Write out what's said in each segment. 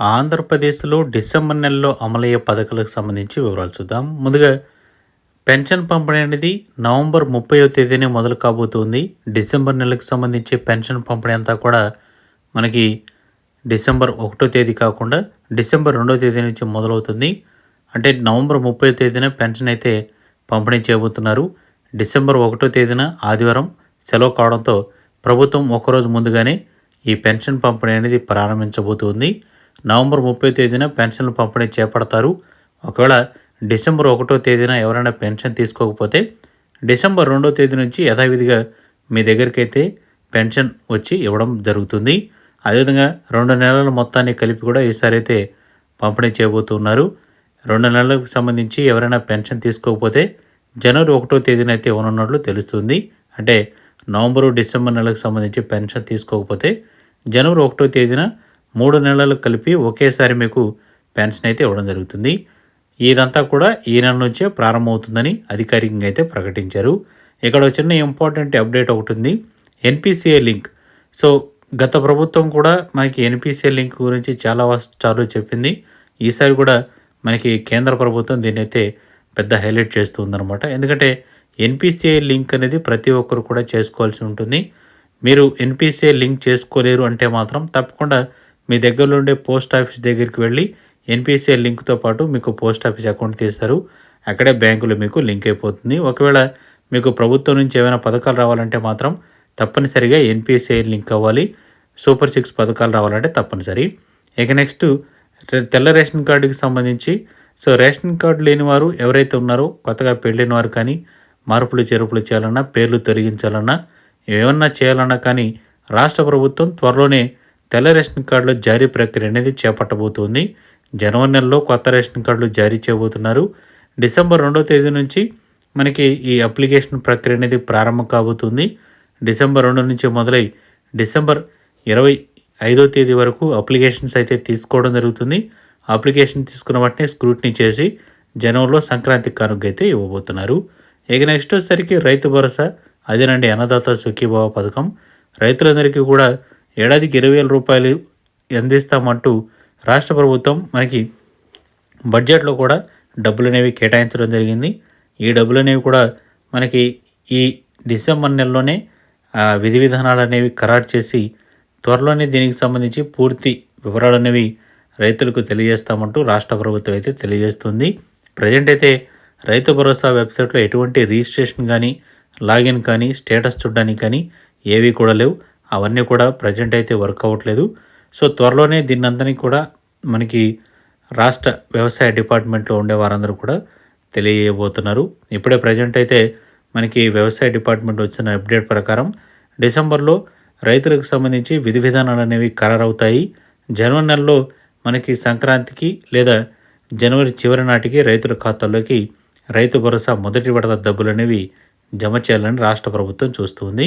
ఆంధ్రప్రదేశ్లో డిసెంబర్ నెలలో అమలయ్యే పథకాలకు సంబంధించి వివరాలు చూద్దాం. ముందుగా పెన్షన్ పంపిణీ అనేది నవంబర్ ముప్పైవ తేదీనే మొదలు కాబోతుంది. డిసెంబర్ నెలకు సంబంధించి పెన్షన్ పంపిణీ అంతా కూడా మనకి డిసెంబర్ ఒకటో తేదీ కాకుండా డిసెంబర్ రెండో తేదీ నుంచి మొదలవుతుంది. అంటే నవంబర్ ముప్పై తేదీన పెన్షన్ అయితే పంపిణీ చేయబోతున్నారు. డిసెంబర్ ఒకటో తేదీన ఆదివారం సెలవు కావడంతో ప్రభుత్వం ఒకరోజు ముందుగానే ఈ పెన్షన్ పంపిణీ అనేది ప్రారంభించబోతుంది. నవంబర్ ముప్పై తేదీన పెన్షన్లు పంపిణీ చేపడతారు. ఒకవేళ డిసెంబర్ ఒకటో తేదీన ఎవరైనా పెన్షన్ తీసుకోకపోతే డిసెంబర్ రెండో తేదీ నుంచి యథావిధిగా మీ దగ్గరికైతే పెన్షన్ వచ్చి ఇవ్వడం జరుగుతుంది. అదేవిధంగా రెండు నెలల మొత్తాన్ని కలిపి కూడా ఈసారి అయితే పంపిణీ చేయబోతున్నారు. రెండు నెలలకు సంబంధించి ఎవరైనా పెన్షన్ తీసుకోకపోతే జనవరి ఒకటో తేదీన అయితే ఇవ్వనున్నట్లు తెలుస్తుంది. అంటే నవంబరు డిసెంబర్ నెలకు సంబంధించి పెన్షన్ తీసుకోకపోతే జనవరి ఒకటో తేదీన మూడు నెలలు కలిపి ఒకేసారి మీకు పెన్షన్ అయితే ఇవ్వడం జరుగుతుంది. ఇదంతా కూడా ఈ నెల నుంచే ప్రారంభమవుతుందని అధికారికంగా అయితే ప్రకటించారు. ఇక్కడ చిన్న ఇంపార్టెంట్ అప్డేట్ ఒకటి ఉంది. NPCI link. సో గత ప్రభుత్వం కూడా మనకి ఎన్పిసిఐ లింక్ గురించి చాలా చాలు చెప్పింది. ఈసారి కూడా మనకి కేంద్ర ప్రభుత్వం దీన్ని అయితే పెద్ద హైలైట్ చేస్తుందన్నమాట. ఎందుకంటే ఎన్పిసిఐ లింక్ అనేది ప్రతి ఒక్కరు కూడా చేసుకోవాల్సి ఉంటుంది. మీరు ఎన్పిసిఐ లింక్ చేసుకోలేరు అంటే మాత్రం తప్పకుండా మీ దగ్గరలో ఉండే పోస్ట్ ఆఫీస్ దగ్గరికి వెళ్ళి ఎన్పిసిఐ లింక్తో పాటు మీకు పోస్ట్ ఆఫీస్ అకౌంట్ తీస్తారు. అక్కడే బ్యాంకులో మీకు లింక్ అయిపోతుంది. ఒకవేళ మీకు ప్రభుత్వం నుంచి ఏమైనా పథకాలు రావాలంటే మాత్రం తప్పనిసరిగా ఎన్పిసిఐ లింక్ అవ్వాలి. సూపర్ సిక్స్ పథకాలు రావాలంటే తప్పనిసరి. ఇక నెక్స్ట్ తెల్ల రేషన్ కార్డుకి సంబంధించి సో రేషన్ కార్డు లేని వారు ఎవరైతే ఉన్నారో కొత్తగా పెళ్ళైన వారు కానీ మార్పులు చేర్పులు చేయాలన్నా పేర్లు తొలగించాలన్నా ఏమన్నా చేయాలన్నా కానీ రాష్ట్ర ప్రభుత్వం త్వరలోనే తెల్ల రేషన్ కార్డుల జారీ ప్రక్రియ అనేది చేపట్టబోతోంది. జనవరి నెలలో కొత్త రేషన్ కార్డులు జారీ చేయబోతున్నారు. డిసెంబర్ రెండో తేదీ నుంచి మనకి ఈ అప్లికేషన్ ప్రక్రియ అనేది ప్రారంభం కాబోతుంది. డిసెంబర్ రెండు నుంచి మొదలై డిసెంబర్ ఇరవై ఐదో తేదీ వరకు అప్లికేషన్స్ అయితే తీసుకోవడం జరుగుతుంది. అప్లికేషన్ తీసుకున్న వాటిని స్క్రూట్నీ చేసి జనవరిలో సంక్రాంతి కానుక అయితే ఇవ్వబోతున్నారు. ఇక నెక్స్ట్ వచ్చేసరికి రైతు భరోసా అదేనండి అన్నదాత సుఖీభావ పథకం. రైతులందరికీ కూడా ఏడాదికి ఇరవై వేల రూపాయలు అందిస్తామంటూ రాష్ట్ర ప్రభుత్వం మనకి బడ్జెట్లో కూడా డబ్బులు అనేవి కేటాయించడం జరిగింది. ఈ డబ్బులు అనేవి కూడా మనకి ఈ డిసెంబర్ నెలలోనే విధి విధానాలు అనేవి ఖరారు చేసి త్వరలోనే దీనికి సంబంధించి పూర్తి వివరాలు అనేవి రైతులకు తెలియజేస్తామంటూ రాష్ట్ర ప్రభుత్వం అయితే తెలియజేస్తుంది. ప్రజెంట్ అయితే రైతు భరోసా వెబ్సైట్లో ఎటువంటి రిజిస్ట్రేషన్ కానీ లాగిన్ కానీ స్టేటస్ చూడడానికి కానీ ఏవి కూడా లేవు. అవన్నీ కూడా ప్రజెంట్ అయితే వర్క్ అవ్వట్లేదు. సో త్వరలోనే దీన్నంతని కూడా మనకి రాష్ట్ర వ్యవసాయ డిపార్ట్మెంట్లో ఉండే వారందరూ కూడా తెలియజేయబోతున్నారు ఇప్పుడే ప్రజెంట్ అయితే మనకి వ్యవసాయ డిపార్ట్మెంట్ వచ్చిన అప్డేట్ ప్రకారం డిసెంబర్లో రైతులకు సంబంధించి విధి విధానాలు అనేవి ఖరారవుతాయి. జనవరి నెలలో మనకి సంక్రాంతికి లేదా జనవరి చివరి నాటికి రైతుల ఖాతాల్లోకి రైతు భరోసా మొదటి విడత డబ్బులు అనేవి జమ చేయాలని రాష్ట్ర ప్రభుత్వం చూస్తుంది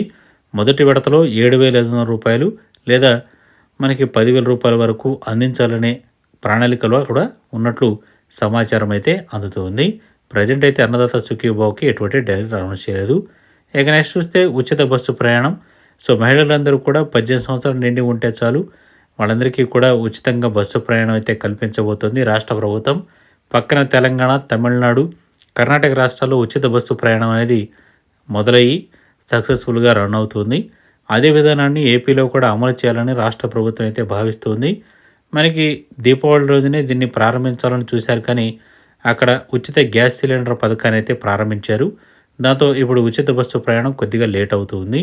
మొదటి విడతలో ఏడు వేల ఐదు వందల రూపాయలు లేదా మనకి పదివేల రూపాయల వరకు అందించాలనే ప్రణాళికలో కూడా ఉన్నట్లు సమాచారం అయితే అందుతుంది ప్రజెంట్ అయితే అన్నదాత సుఖీబాబుకి ఎటువంటి డైరెక్ట్ అనౌన్స్ చేయలేదు. ఇక నెక్స్ట్ చూస్తే ఉచిత బస్సు ప్రయాణం. సో మహిళలందరూ కూడా పద్దెనిమిది సంవత్సరాలు నిండి ఉంటే చాలు. వాళ్ళందరికీ కూడా ఉచితంగా బస్సు ప్రయాణం అయితే కల్పించబోతోంది రాష్ట్ర ప్రభుత్వం. పక్కన తెలంగాణ తమిళనాడు కర్ణాటక రాష్ట్రాల్లో ఉచిత బస్సు ప్రయాణం అనేది మొదలయ్యి సక్సెస్ఫుల్గా రన్ అవుతుంది. అదే విధానాన్ని ఏపీలో కూడా అమలు చేయాలని రాష్ట్ర ప్రభుత్వం అయితే భావిస్తుంది. మనకి దీపావళి రోజునే దీన్ని ప్రారంభించాలని చూశారు కానీ అక్కడ ఉచిత గ్యాస్ సిలిండర్ పథకాన్ని అయితే ప్రారంభించారు. దాంతో ఇప్పుడు ఉచిత బస్సు ప్రయాణం కొద్దిగా లేట్ అవుతుంది.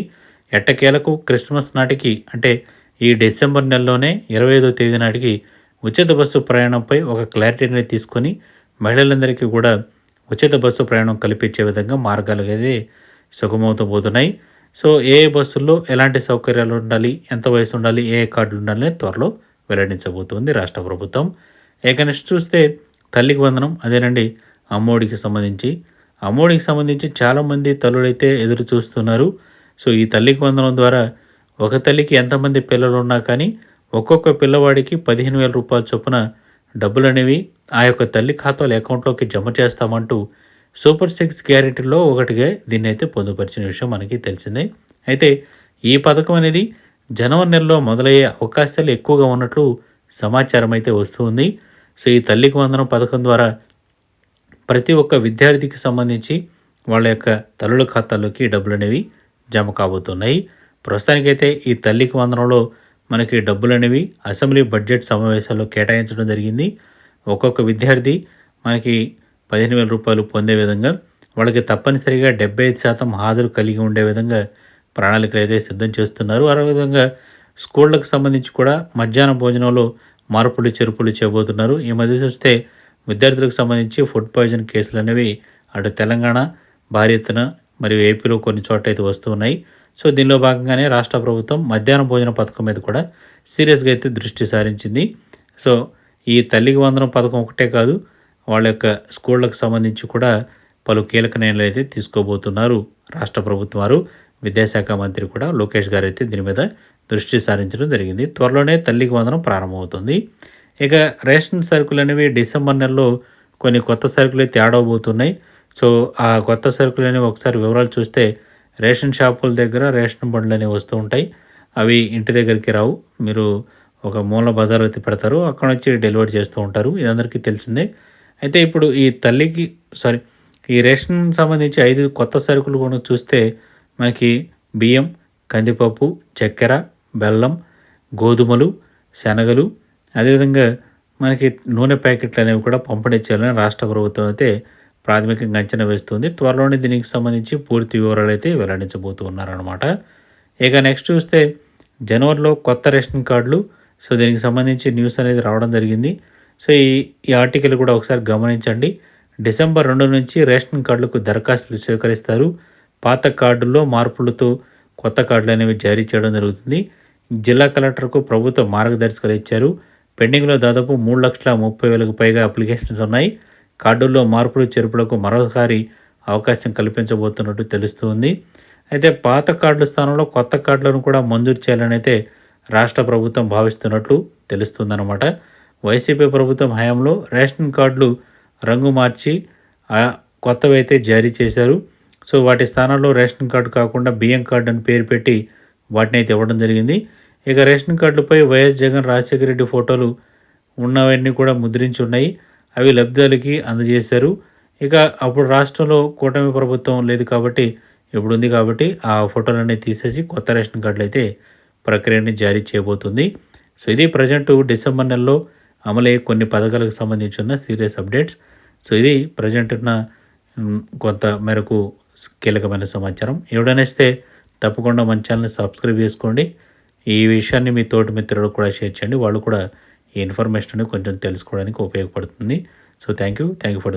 ఎట్టకేలకు క్రిస్మస్ నాటికి అంటే ఈ డిసెంబర్ నెలలోనే ఇరవై ఐదో తేదీ నాటికి ఉచిత బస్సు ప్రయాణంపై ఒక క్లారిటీని తీసుకొని మహిళలందరికీ కూడా ఉచిత బస్సు ప్రయాణం కల్పించే విధంగా మార్గాలు అయితే సుగమవుతూ పోతున్నాయి సో ఏ బస్సుల్లో ఎలాంటి సౌకర్యాలు ఉండాలి ఎంత వయసు ఉండాలి ఏ కార్డులు ఉండాలి త్వరలో వెల్లడించబోతోంది రాష్ట్ర ప్రభుత్వం. ఇక నెక్స్ట్ చూస్తే తల్లికి వందనం. అదేనండి అమ్మోడికి సంబంధించి. అమ్మోడికి సంబంధించి చాలామంది తల్లులైతే ఎదురు చూస్తున్నారు. సో ఈ తల్లికి వందనం ద్వారా ఒక తల్లికి ఎంతమంది పిల్లలు ఉన్నా కానీ ఒక్కొక్క పిల్లవాడికి పదిహేను వేల రూపాయల చొప్పున డబ్బులు అనేవి ఆ యొక్క తల్లి ఖాతాలో అకౌంట్లోకి జమ చేస్తామంటూ సూపర్ సిక్స్ గ్యారెంటీలో ఒకటిగా దీన్ని అయితే పొందుపరిచిన విషయం మనకి తెలిసిందే. అయితే ఈ పథకం అనేది జనవరి నెలలో మొదలయ్యే అవకాశాలు ఎక్కువగా ఉన్నట్లు సమాచారం అయితే వస్తుంది సో ఈ తల్లికి వందనం పథకం ద్వారా ప్రతి ఒక్క విద్యార్థికి సంబంధించి వాళ్ళ యొక్క తల్లుల ఖాతాలోకి డబ్బులు అనేవి జమ కాబోతున్నాయి. ప్రస్తుతానికైతే ఈ తల్లికి వందనంలో మనకి డబ్బులు అనేవి అసెంబ్లీ బడ్జెట్ సమావేశాల్లో కేటాయించడం జరిగింది. ఒక్కొక్క విద్యార్థి మనకి పదిహేను వేల రూపాయలు పొందే విధంగా వాళ్ళకి తప్పనిసరిగా డెబ్బై ఐదు శాతం హాజరు కలిగి ఉండే విధంగా ప్రణాళికలు అయితే సిద్ధం చేస్తున్నారు. అదేవిధంగా స్కూళ్ళకు సంబంధించి కూడా మధ్యాహ్న భోజనంలో మార్పులు చెరుపులు చేయబోతున్నారు. ఈ మధ్య చూస్తే విద్యార్థులకు సంబంధించి ఫుడ్ పాయిజన్ కేసులు అనేవి అటు తెలంగాణ భారీ ఎత్తున మరియు ఏపీలో కొన్ని చోట్ల అయితే వస్తున్నాయి సో దీనిలో భాగంగానే రాష్ట్ర ప్రభుత్వం మధ్యాహ్న భోజన పథకం మీద కూడా సీరియస్గా అయితే దృష్టి సారించింది. సో ఈ తల్లికి వందనం పథకం ఒకటే కాదు వాళ్ళ యొక్క స్కూళ్ళకు సంబంధించి కూడా పలు కీలక నిర్ణయాలు అయితే తీసుకోబోతున్నారు. రాష్ట్ర ప్రభుత్వం వారు విద్యాశాఖ మంత్రి కూడా లోకేష్ గారు అయితే దీని మీద దృష్టి సారించడం జరిగింది. త్వరలోనే తల్లికి వందనం ప్రారంభమవుతుంది. ఇక రేషన్ సరుకులు అనేవి డిసెంబర్ నెలలో కొన్ని కొత్త సరుకులు అయితే ఆడవబోతున్నాయి సో ఆ కొత్త సరుకులు అనేవి ఒకసారి వివరాలు చూస్తే రేషన్ షాపుల దగ్గర రేషన్ బండ్లు అనేవి వస్తూ ఉంటాయి. అవి ఇంటి దగ్గరికి రావు. మీరు ఒక మూల బజార్ అయితే పెడతారు. అక్కడ నుంచి డెలివరీ చేస్తూ ఉంటారు. ఇది అందరికీ తెలిసిందే. అయితే ఇప్పుడు ఈ తల్లికి సారీ ఈ రేషన్ సంబంధించి ఐదు కొత్త సరుకులు కూడా చూస్తే మనకి బియ్యం కందిపప్పు చక్కెర బెల్లం గోధుమలు శనగలు అదేవిధంగా మనకి నూనె ప్యాకెట్లు అనేవి కూడా పంపిణీ చేయాలని రాష్ట్ర ప్రభుత్వం అయితే ప్రాథమికంగా అంచనా వేస్తుంది. త్వరలోనే దీనికి సంబంధించి పూర్తి వివరాలు అయితే వెల్లడించబోతూ ఉన్నారనమాట ఇక నెక్స్ట్ చూస్తే జనవరిలో కొత్త రేషన్ కార్డులు సో దీనికి సంబంధించి న్యూస్ అనేది రావడం జరిగింది. సో ఈ ఈ ఆర్టికల్ కూడా ఒకసారి గమనించండి. డిసెంబర్ రెండు నుంచి రేషన్ కార్డులకు దరఖాస్తులు స్వీకరిస్తారు. పాత కార్డుల్లో మార్పులతో కొత్త కార్డులు అనేవి జారీ చేయడం జరుగుతుంది. జిల్లా కలెక్టర్కు ప్రభుత్వ మార్గదర్శకాలు ఇచ్చారు. పెండింగ్లో దాదాపు మూడు లక్షల ముప్పై వేలకు పైగా అప్లికేషన్స్ ఉన్నాయి. కార్డుల్లో మార్పులు చేర్పులకు మరోసారి అవకాశం కల్పించబోతున్నట్టు తెలుస్తుంది. అయితే పాత కార్డుల స్థానంలో కొత్త కార్డులను కూడా మంజూరు చేయాలని అయితే రాష్ట్ర ప్రభుత్వం భావిస్తున్నట్లు తెలుస్తుందన్నమాట. వైసీపీ ప్రభుత్వం హయాంలో రేషన్ కార్డులు రంగు మార్చి కొత్తవి అయితే జారీ చేశారు. సో వాటి స్థానాల్లో రేషన్ కార్డు కాకుండా బియ్యం కార్డు అని పేరు పెట్టి వాటిని అయితే ఇవ్వడం జరిగింది. ఇక రేషన్ కార్డులపై వైఎస్ జగన్ రాజశేఖర రెడ్డి ఫోటోలు ఉన్నవన్నీ కూడా ముద్రించి ఉన్నాయి. అవి లబ్ధిదారులకి అందజేశారు. ఇక అప్పుడు రాష్ట్రంలో కూటమి ప్రభుత్వం లేదు కాబట్టి ఇప్పుడు ఉంది కాబట్టి ఆ ఫోటోలన్నీ తీసేసి కొత్త రేషన్ కార్డులు అయితే ప్రక్రియని జారీ చేయబోతుంది. సో ఇది ప్రజెంట్ డిసెంబర్ నెలలో అమలయ్యే కొన్ని పథకాలకు సంబంధించి ఉన్న సీరియస్ అప్డేట్స్. సో ఇది ప్రజెంట్ ఉన్న కొంత మేరకు కీలకమైన సమాచారం. ఎవడనేస్తే తప్పకుండా మన ఛానల్ని సబ్స్క్రైబ్ చేసుకోండి. ఈ విషయాన్ని మీ తోటి మిత్రులకు కూడా షేర్ చేయండి. వాళ్ళు కూడా ఈ ఇన్ఫర్మేషన్ కొంచెం తెలుసుకోవడానికి ఉపయోగపడుతుంది. So thank you thank you for